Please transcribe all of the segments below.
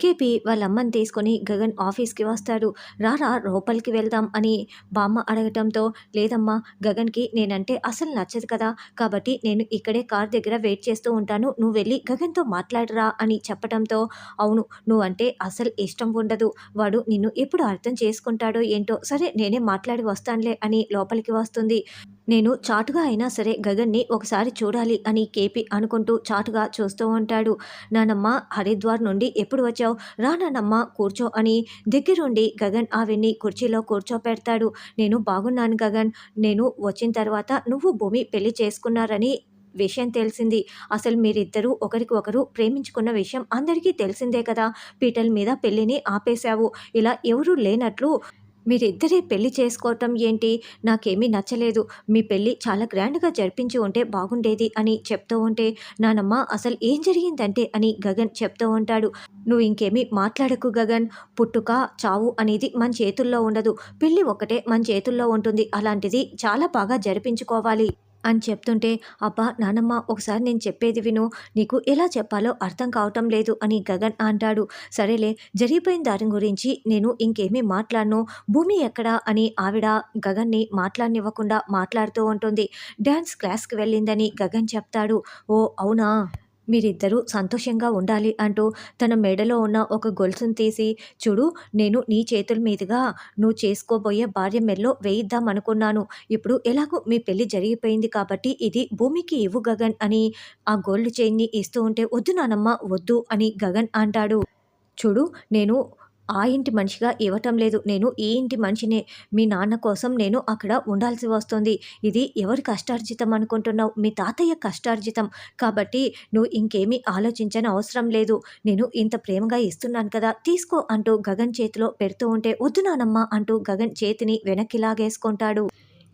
KP వాళ్ళ అమ్మని తీసుకొని గగన్ ఆఫీస్కి వస్తాడు. రారా లోపలికి వెళ్దాం అని బామ్మ అడగటంతో లేదమ్మా గగన్కి నేనంటే అసలు నచ్చదు కదా. కాబట్టి నేను ఇక్కడే కార్ దగ్గర వెయిట్ చేస్తూ ఉంటాను. నువ్వు వెళ్ళి గగన్తో మాట్లాడరా అని చెప్పటంతో అవును నువ్వంటే అసలు ఇష్టం ఉండదు. వాడు నిన్ను ఎప్పుడు అర్థం చేసుకుంటాడో ఏంటో సరే నేనే మాట్లాడి వస్తానులే అని లోపలికి వస్తుంది. నేను చాటుగా అయినా సరే గగన్ని ఒకసారి చూడాలి అని కేపీ అనుకుంటూ చాటుగా చూస్తూ ఉంటాడు. నానమ్మ హరిద్వార్ నుండి ఎప్పుడు వచ్చావు? రా నానమ్మ కూర్చో అని దగ్గరుండి గగన్ ఆవిడ్ని కుర్చీలో కూర్చోపెడతాడు. నేను బాగున్నాను గగన్. నేను వచ్చిన తర్వాత నువ్వు భూమి పెళ్ళి చేసుకున్నారని విషయం తెలిసింది. అసలు మీరిద్దరూ ఒకరికి ఒకరు ప్రేమించుకున్న విషయం అందరికీ తెలిసిందే కదా. పీటల మీద పెళ్ళిని ఆపేశావు. ఇలా ఎవరూ లేనట్లు మీరిద్దరే పెళ్ళి చేసుకోవటం ఏంటి? నాకేమీ నచ్చలేదు. మీ పెళ్ళి చాలా గ్రాండ్గా జరిపించి ఉంటే బాగుండేది అని చెప్తూ ఉంటే నానమ్మ అసలు ఏం జరిగిందంటే అని గగన్ చెప్తూ ఉంటాడు. నువ్వు ఇంకేమీ మాట్లాడకు గగన్. పుట్టుక చావు అనేది మన చేతుల్లో ఉండదు. పెళ్ళి ఒకటే మన చేతుల్లో ఉంటుంది. అలాంటిది చాలా బాగా జరిపించుకోవాలి. అని చెప్తుంటే అబ్బా నానమ్మ ఒకసారి నేను చెప్పేది విను. నీకు ఎలా చెప్పాలో అర్థం కావటం లేదు అని గగన్ అంటాడు. సరేలే జరిగిపోయిన దాని గురించి నేను ఇంకేమీ మాట్లాడను. భూమి ఎక్కడా? అని ఆవిడ గగన్ని మాట్లాడనివ్వకుండా మాట్లాడుతూ ఉంటుంది. డ్యాన్స్ క్లాస్కి వెళ్ళిందని గగన్ చెప్తాడు. ఓ అవునా? మీరిద్దరూ సంతోషంగా ఉండాలి అంటూ తన మెడలో ఉన్న ఒక గొలుసును తీసి చూడు నేను నీ చేతుల మీదుగా నువ్వు చేసుకోబోయే భార్య మెల్లో వేయిద్దాం అనుకున్నాను. ఇప్పుడు ఎలాగో మీ పెళ్ళి జరిగిపోయింది కాబట్టి ఇది భూమికి ఇవ్వు గగన్ అని ఆ గోల్డ్ చైన్ని ఇస్తూ ఉంటే వద్దు నానమ్మ వద్దు అని గగన్ అంటాడు. చూడు నేను ఆ ఇంటి మనిషిగా ఇవ్వటం లేదు. నేను ఈ ఇంటి మనిషినే. మీ నాన్న కోసం నేను అక్కడ ఉండాల్సి వస్తుంది. ఇది ఎవరి కష్టార్జితం అనుకుంటున్నావు? మీ తాతయ్య కష్టార్జితం. కాబట్టి నువ్వు ఇంకేమీ ఆలోచించని అవసరం లేదు. నేను ఇంత ప్రేమగా ఇస్తున్నాను కదా. తీసుకో అంటూ గగన్ చేతిలో పెడుతూ ఉంటే వద్దు నానమ్మ అంటూ గగన్ చేతిని వెనక్కి లాగేసుకుంటాడు.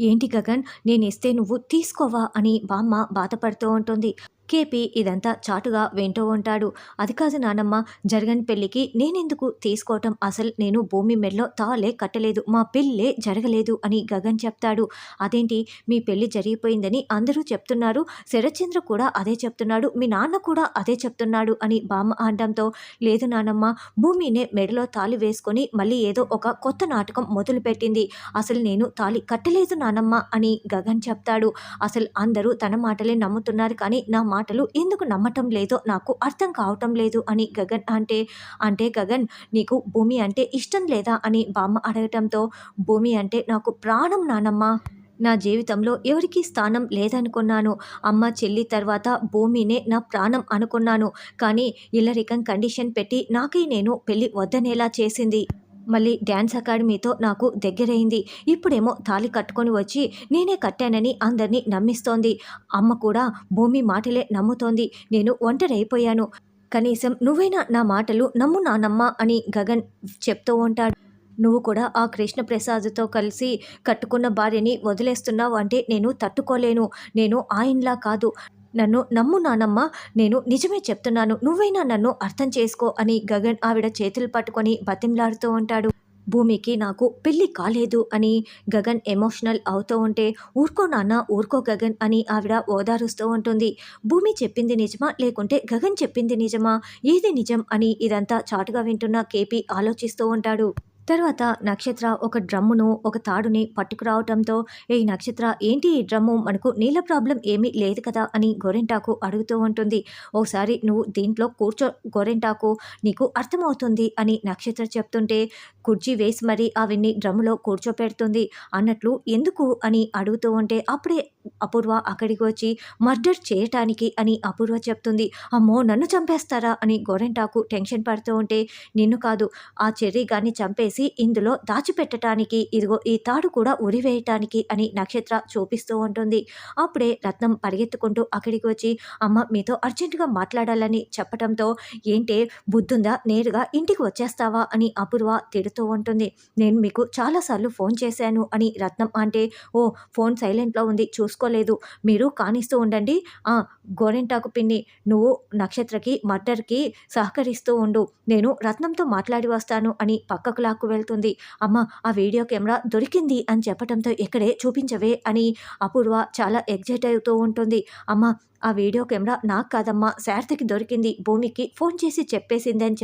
ఏంటి గగన్? నేను ఇస్తే నువ్వు తీసుకోవా? అని బామ్మ బాధపడుతూ ఉంటుంది. కేపీ ఇదంతా చాటుగా వింటూ ఉంటాడు. అది కాదు నానమ్మ జరగని పెళ్ళికి నేనెందుకు తీసుకోవటం? అసలు నేను భూమి మెడలో తాలే కట్టలేదు. మా పెళ్ళే జరగలేదు అని గగన్ చెప్తాడు. అదేంటి? మీ పెళ్ళి జరిగిపోయిందని అందరూ చెప్తున్నారు. శరత్చంద్ర కూడా అదే చెప్తున్నాడు. మీ నాన్న కూడా అదే చెప్తున్నాడు అని బామ్మ అనడంతో లేదు నానమ్మ భూమినే మెడలో తాళి వేసుకొని మళ్ళీ ఏదో ఒక కొత్త నాటకం మొదలుపెట్టింది. అసలు నేను తాళి కట్టలేదు నానమ్మ అని గగన్ చెప్తాడు. అసలు అందరూ తన మాటలే నమ్ముతున్నారు కానీ నా మాటలు ఎందుకు నమ్మటం లేదో నాకు అర్థం కావటం లేదు అని గగన్ అంటే అంటే గగన్ నీకు భూమి అంటే ఇష్టం లేదా అని బామ్మ అడగటంతో భూమి అంటే నాకు ప్రాణం నానమ్మ. నా జీవితంలో ఎవరికి స్థానం లేదనుకున్నాను. అమ్మ చెల్లి తర్వాత భూమినే నా ప్రాణం అనుకున్నాను. కానీ ఇల్లరికం కండిషన్ పెట్టి నాకై నేను పెళ్ళి వద్దనేలా చేసింది. మళ్ళీ డ్యాన్స్ అకాడమీతో నాకు దగ్గరైంది. ఇప్పుడేమో తాళి కట్టుకొని వచ్చి నేనే కట్టానని అందరినీ నమ్మిస్తోంది. అమ్మ కూడా భూమి మాటలే నమ్ముతోంది. నేను ఒంటరైపోయాను. కనీసం నువ్వైనా నా మాటలు నమ్ము నానమ్మ అని గగన్ చెప్తూ ఉంటాడు. నువ్వు కూడా ఆ కృష్ణప్రసాద్తో కలిసి కట్టుకున్న భార్యని వదిలేస్తున్నావు అంటే నేను తట్టుకోలేను. నేను ఆయనలా కాదు. నన్ను నమ్ము నానమ్మ నేను నిజమే చెప్తున్నాను. నువ్వైనా నన్ను అర్థం చేసుకో అని గగన్ ఆవిడ చేతులు పట్టుకొని బతిమలాడుతూ ఉంటాడు. భూమికి నాకు పెళ్ళి కాలేదు అని గగన్ ఎమోషనల్ అవుతూ ఉంటే ఊరుకో నాన్న ఊరుకో గగన్ అని ఆవిడ ఓదారుస్తూ ఉంటుంది. భూమి చెప్పింది నిజమా? లేకుంటే గగన్ చెప్పింది నిజమా? ఏది నిజం? అని ఇదంతా చాటుగా వింటున్న కేపీ ఆలోచిస్తూ ఉంటాడు. తర్వాత నక్షత్ర ఒక డ్రమ్మును ఒక తాడుని పట్టుకురావటంతో ఏ నక్షత్ర ఏంటి ఈ డ్రమ్ము? మనకు నీళ్ళ ప్రాబ్లం ఏమీ లేదు కదా? అని గోరెంటాకు అడుగుతూ ఉంటుంది. ఓసారి నువ్వు దీంట్లో కూర్చో గోరెంటాకు నీకు అర్థమవుతుంది అని నక్షత్ర చెప్తుంటే కుర్చీ వేసి మరీ అవన్నీ డ్రమ్ములో కూర్చోపెడుతుంది అన్నట్లు ఎందుకు? అని అడుగుతూ ఉంటే అప్పుడే అపూర్వ అక్కడికి వచ్చి మర్డర్ చేయటానికి అని అపూర్వ చెప్తుంది. అమ్మో నన్ను చంపేస్తారా అని గోరెంటాకు టెన్షన్ పడుతూ ఉంటే నిన్ను కాదు ఆ చెర్రీ గాని చంపేసి ఇందులో దాచిపెట్టడానికి ఇదిగో ఈ తాడు కూడా ఉరివేయటానికి అని నక్షత్ర చూపిస్తూ ఉంటుంది. అప్పుడే రత్నం పరిగెత్తుకుంటూ అక్కడికి వచ్చి అమ్మ మీతో అర్జెంటుగా మాట్లాడాలని చెప్పడంతో ఏంటే బుద్ధుందా నేరుగా ఇంటికి వచ్చేస్తావా అని అపూర్వ తిడుతూ ఉంటుంది. నేను మీకు చాలాసార్లు ఫోన్ చేశాను అని రత్నం అంటే ఓ ఫోన్ సైలెంట్లో ఉంది చూసుకోలేదు. మీరు కానిస్తూ ఉండండి. గోరింటాకు గోరెంటాకు పిన్ని నువ్వు నక్షత్రకి మర్డర్కి సహకరిస్తూ ఉండు. నేను రత్నంతో మాట్లాడి వస్తాను అని పక్కకు లాక్కు వెళ్తుంది. అమ్మ ఆ వీడియో కెమెరా దొరికింది అని చెప్పడంతో ఇక్కడే చూపించవే అని అపూర్వ చాలా ఎగ్జైట్ అవుతూ ఉంటుంది. అమ్మ ఆ వీడియో కెమెరా నాకు కాదమ్మా శారథికి దొరికింది. భూమికి ఫోన్ చేసి చెప్పేసింది అని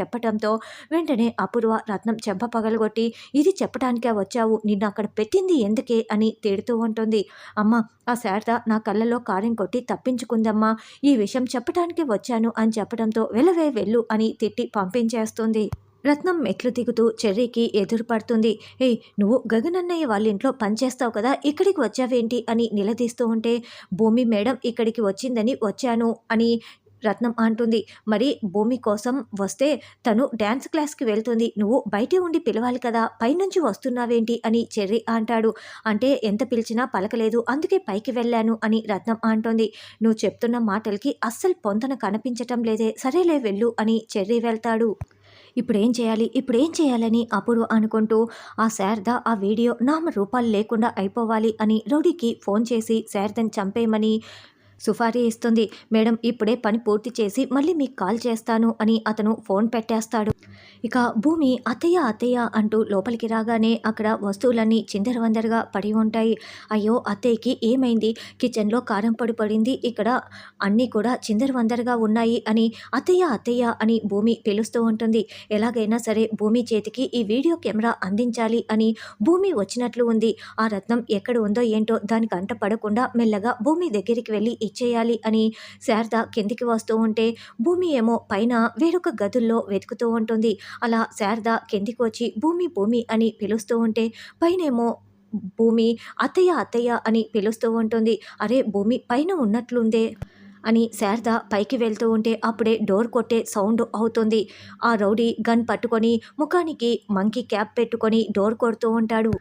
వెంటనే అపూర్వ రత్నం చెంప పగలగొట్టి ఇది చెప్పడానికే వచ్చావు నిన్ను అక్కడ పెట్టింది ఎందుకే? అని తిడుతూ ఉంటుంది. అమ్మ ఆ శారద నా కళ్ళలో కారం కొట్టి తప్పించుకుందమ్మా ఈ విషయం చెప్పడానికి వచ్చాను అని చెప్పడంతో వెళ్ళవే వెళ్ళు అని తిట్టి పంపించేస్తుంది. రత్నం మెట్లు దిగుతూ చెర్రీకి ఎదురుపడుతుంది ఏయ్ నువ్వు గగనన్నయ్య వాళ్ళ ఇంట్లో పనిచేస్తావు కదా ఇక్కడికి వచ్చావేంటి అని నిలదీస్తూ ఉంటే భూమి మేడం ఇక్కడికి వచ్చిందని వచ్చాను అని రత్నం అంటుంది. మరి భూమి కోసం వస్తే తను డ్యాన్స్ క్లాస్కి వెళ్తుంది. నువ్వు బయటే ఉండి పిలవాలి కదా పైనుంచి వస్తున్నావేంటి అని చెర్రీ అంటాడు. అంటే ఎంత పిలిచినా పలకలేదు అందుకే పైకి వెళ్ళాను అని రత్నం అంటోంది. నువ్వు చెప్తున్న మాటలకి అస్సలు పొంతన కనిపించటం లేదే సరేలే వెళ్ళు అని చెర్రీ వెళ్తాడు. ఇప్పుడేం చేయాలి? ఇప్పుడేం చేయాలని? అప్పుడు అనుకుంటూ ఆ శారద ఆ వీడియో నామ రూపాలు లేకుండా అయిపోవాలి అని రౌడీకి ఫోన్ చేసి శారదని చంపేయమని సుఫారీ ఇస్తుంది. మేడం ఇప్పుడే పని పూర్తి చేసి మళ్ళీ మీకు కాల్ చేస్తాను అని అతను ఫోన్ పెట్టేస్తాడు. ఇక భూమి అత్తయ్య అత్తయ్య అంటూ లోపలికి రాగానే అక్కడ వస్తువులన్నీ చిందరవందరగా పడి ఉంటాయి. అయ్యో అత్తయ్యకి ఏమైంది? కిచెన్లో కారం పొడి పడింది. ఇక్కడ అన్నీ కూడా చిందరవందరగా ఉన్నాయి అని అత్తయ్య అత్తయ్య అని భూమి పిలుస్తూ ఉంటుంది. ఎలాగైనా సరే భూమి చేతికి ఈ వీడియో కెమెరా అందించాలి అని భూమి వచ్చినట్లు ఉంది. ఆ రత్నం ఎక్కడ ఉందో ఏంటో దానికి అంట పడకుండా మెల్లగా భూమి దగ్గరికి వెళ్ళి ఇచ్చేయాలి అని శారద కిందికి వస్తూ ఉంటే భూమి ఏమో పైన వేరొక గదుల్లో వెతుకుతూ ఉంటుంది. అలా శారద కిందికి వచ్చి భూమి భూమి అని పిలుస్తూ ఉంటే పైనేమో భూమి అత్తయ్య అత్తయ్య అని పిలుస్తూ ఉంటుంది. అరే భూమి పైన ఉన్నట్లుందే అని శారద పైకి వెళ్తూ ఉంటే అప్పుడే డోర్ కొట్టే సౌండ్ అవుతుంది. ఆ రౌడీ గన్ పట్టుకొని ముఖానికి మంకీ క్యాప్ పెట్టుకొని డోర్ కొడుతూ ఉంటాడు.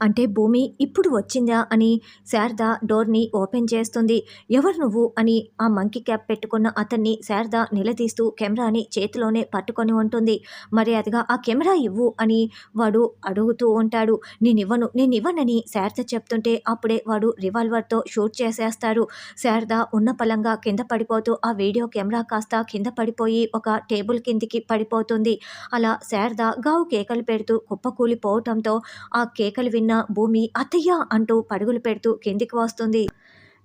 అంటే భూమి ఇప్పుడు వచ్చిందా అని శారద డోర్ని ఓపెన్ చేస్తుంది. ఎవరు నువ్వు అని ఆ మంకీ క్యాప్ పెట్టుకున్న అతన్ని శారద నిలదీస్తూ కెమెరాని చేతిలోనే పట్టుకొని ఉంటుంది. మర్యాదగా ఆ కెమెరా ఇవ్వు అని వాడు అడుగుతూ ఉంటాడు. నేనివ్వను నేనివ్వనని శారద చెప్తుంటే అప్పుడే వాడు రివాల్వర్తో షూట్ చేసేస్తాడు. శారద ఉన్న పలంగా కింద పడిపోతూ ఆ వీడియో కెమెరా కాస్త కింద పడిపోయి ఒక టేబుల్ కిందికి పడిపోతుంది. అలా శారద గావు కేకలు పెడుతూ కుప్పకూలిపోవటంతో ఆ కేకలు విన్న భూమి అత్తయ్య అంటూ పరుగులు పెడుతూ కిందికి వస్తుంది.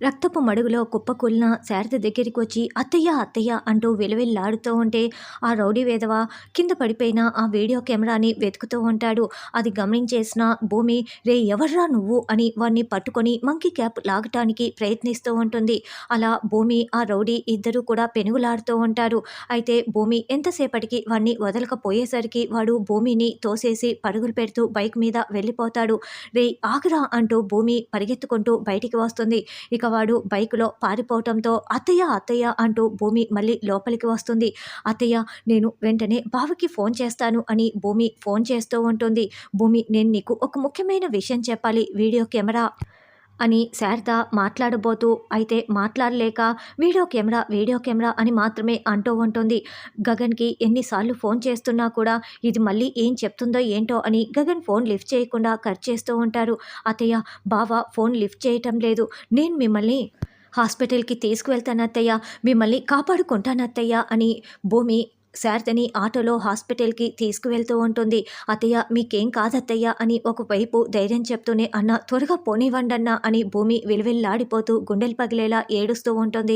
రక్తపు మడుగులో కుప్పకూలిన శారద దగ్గరికి వచ్చి అత్తయ్య అత్తయ్య అంటూ వెలువెల్లాడుతూ ఉంటే ఆ రౌడీ వేధవా కింద పడిపోయిన ఆ వీడియో కెమెరాని వెతుకుతూ ఉంటాడు. అది గమనించేసిన భూమి రే ఎవర్రా నువ్వు? అని వాడిని పట్టుకొని మంకీ క్యాప్ లాగటానికి ప్రయత్నిస్తూ ఉంటుంది. అలా భూమి ఆ రౌడీ ఇద్దరూ కూడా పెనుగులాడుతూ ఉంటారు. అయితే భూమి ఎంతసేపటికి వాడిని వదలకపోయేసరికి వాడు భూమిని తోసేసి పరుగులు పెడుతూ బైక్ మీద వెళ్ళిపోతాడు. రే ఆగరా అంటూ భూమి పరిగెత్తుకుంటూ బయటికి వస్తుంది. ఇక వాడు బైకులో పారిపోవటంతో అత్తయ్య అత్తయ్య అంటూ భూమి మళ్ళీ లోపలికి వస్తుంది. అత్తయ్య నేను వెంటనే బావకి ఫోన్ చేస్తాను అని భూమి ఫోన్ చేస్తూ ఉంటుంది. భూమి నేను నీకు ఒక ముఖ్యమైన విషయం చెప్పాలి. వీడియో కెమెరా అని శారద మాట్లాడబోతూ అయితే మాట్లాడలేక వీడియో కెమెరా వీడియో కెమెరా అని మాత్రమే అంటూ ఉంటుంది. గగన్కి ఎన్నిసార్లు ఫోన్ చేస్తున్నా కూడా ఇది మళ్ళీ ఏం చెప్తుందో ఏంటో అని గగన్ ఫోన్ లిఫ్ట్ చేయకుండా కట్ చేస్తూ ఉంటారు. అత్తయ్య బావ ఫోన్ లిఫ్ట్ చేయటం లేదు. నేను మిమ్మల్ని హాస్పిటల్కి తీసుకువెళ్తాను అత్తయ్య మిమ్మల్ని కాపాడుకుంటాను అత్తయ్య అని భూమి శారదని ఆటోలో హాస్పిటల్కి తీసుకువెళ్తూ ఉంటుంది. అత్తయ్య మీకేం కాదత్తయ్య అని ఒకవైపు ధైర్యం చెప్తూనే అన్న త్వరగా పోనివ్వండన్నా అని భూమి విలువెల్లాడిపోతూ గుండెలు పగిలేలా ఏడుస్తూ ఉంటుంది.